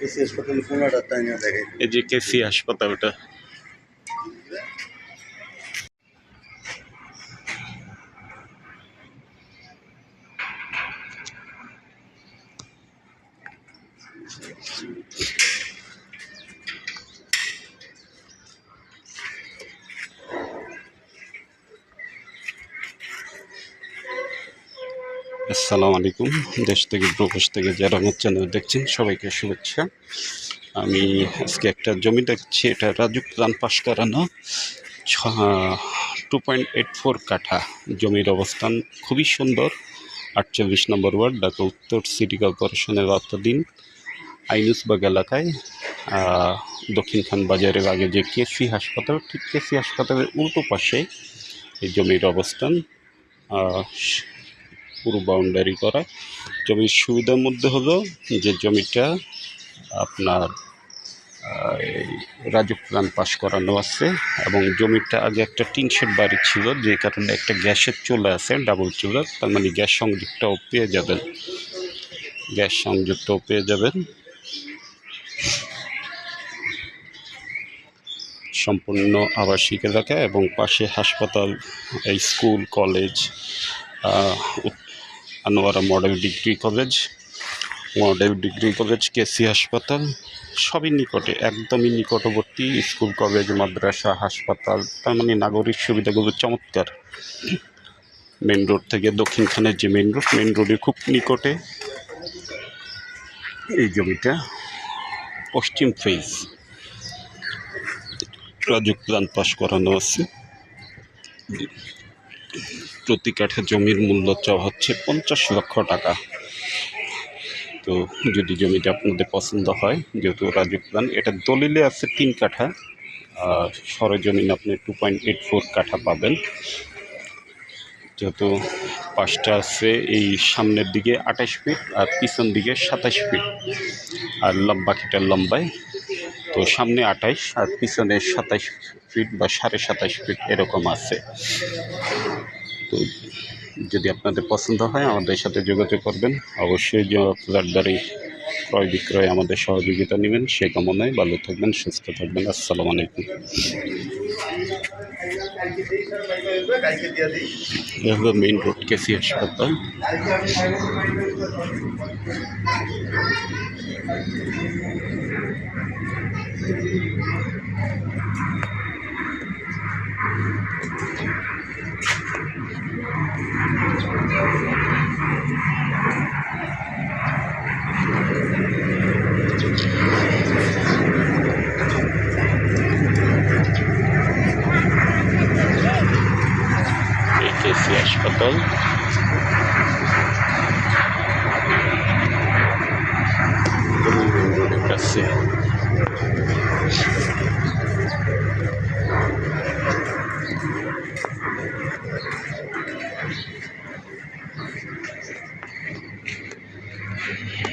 হাসপাতালে পনেরোটা তাই না দেখে এই যে কেসি হাসপাতালটা আসসালামু আলাইকুম। দেশ থেকে প্রবেশ থেকে যারা আমার চ্যানেল দেখছেন, সবাইকে শুভেচ্ছা। আমি আজকে একটা জমি দেখছি, এটা রাজু প্লান পাস করানো টু পয়েন্ট এইট ফোর কাঠা। জমির অবস্থান খুবই সুন্দর, আটচল্লিশ নম্বর ওয়ার্ড, ঢাকা উত্তর সিটি কর্পোরেশনের আওতাধীন আইনুসবাগ এলাকায়। দক্ষিণ খান বাজারের আগে যে কেসি হাসপাতাল, ঠিক কেসি হাসপাতালের উল্টো পাশে এই জমির অবস্থান। পুরো বাউন্ডারি করা। জমির সুবিধার মধ্যে হলো যে জমিটা আপনার আহ, এই রাজু প্ল্যান পাস করানো আছে এবং জমিটা আগে একটা টিন শেড বাড়ি ছিল যে কারণে একটা গ্যাসের চুলা আছে ডাবল চুলা তার মানে গ্যাস সংযুক্তও পেয়ে যাবেন। গ্যাস সংযুক্তও পেয়ে যাবেন। সম্পূর্ণ আবাসিক এলাকা এবং পাশে হাসপাতাল এই school college Anwara model degree college, model degree college, KC হাসপাতাল, সবই নিকটে, একদমই নিকটবর্তী স্কুল, কলেজ, মাদ্রাসা, হাসপাতাল, তার মানে নাগরিক সুবিধাগুলো চমৎকার। মেন রোড থেকে দক্ষিণখানের যে মেন রোড মেন রোডে খুব নিকটে এই জমিটা, পশ্চিম ফেজ রাজুক প্ল্যান পাস করানো আছে। প্রতি কাঠা জমির মূল্য চাওয়া হচ্ছে পঞ্চাশ লক্ষ টাকা। তো যদি জমিটা আপনাদের পছন্দ হয়, যেহেতু রাজুক প্ল্যান এটা দলিলে আছে তিন কাঠা, আর সরজমিন আপনি টু পয়েন্ট এইট ফোর কাঠা পাবেন। যেহেতু পাঁচটা আছে, এই সামনের দিকে আঠাশ ফিট আর পিছন দিকে সাতাশ ফিট। আর লম্বা বাকিটার লম্বায়, তো সামনে আঠাইশ আর পিছনে সাতাশ ফিট বা সাড়ে সাতাশ ফিট এরকম আছে। তো যদি আপনাদের পছন্দ হয়, আমাদের সাথে যোগাযোগ করবেন। অবশ্যই বাড়ি ক্রয় বিক্রয় আমাদের সহযোগিতা নেবেন। সে কামনায় ভালো থাকবেন, সুস্থ থাকবেন। আসসালামু আলাইকুম। Main road KC montanha. Uh, ser. Thank